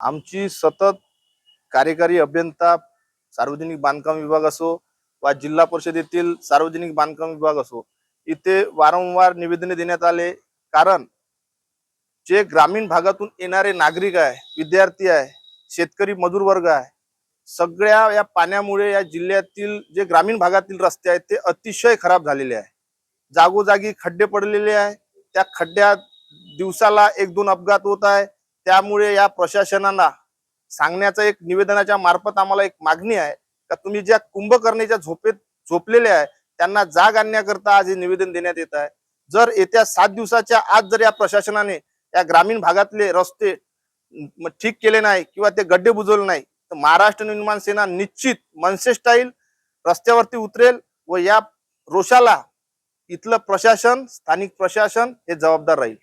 आमची सतत कार्यकारी अभियंता सार्वजनिक बांधकाम विभाग असो वा जिल्हा परिषदेतील सार्वजनिक बांधकाम विभाग असो इथे वारंवार निवेदने देण्यात आले. कारण जे ग्रामीण भागातून येणारे नागरिक आहे विद्यार्थी आहे शेतकरी मजूर वर्ग आहे सगळ्या या पाण्यामुळे या जिल्ह्यातील जे ग्रामीण भागातील रस्ते आहेत ते अतिशय खराब झालेले आहे. जागोजागी खड्डे पडलेले आहे. त्या खड्ड्यात दिवसाला एक दोन अपघात होत आहे. त्यामुळे या प्रशासनाला सांगण्याचं एक निवेदनाच्या मार्फत आम्हाला एक मागणी आहे का तुम्ही ज्या कुंभकर्णीच्या झोपेत झोपलेले आहे त्यांना जाग आणण्याकरता आज हे निवेदन देण्यात येत आहे. जर येत्या सात दिवसाच्या आज जर या प्रशासनाने या ग्रामीण भागातले रस्ते ठीक केले नाही किंवा ते गड्डे बुजवले नाही तर महाराष्ट्र निर्माण सेना निश्चित मनसे स्टाईल रस्त्यावरती उतरेल व या रोषाला इथलं प्रशासन स्थानिक प्रशासन हे जबाबदार राहील.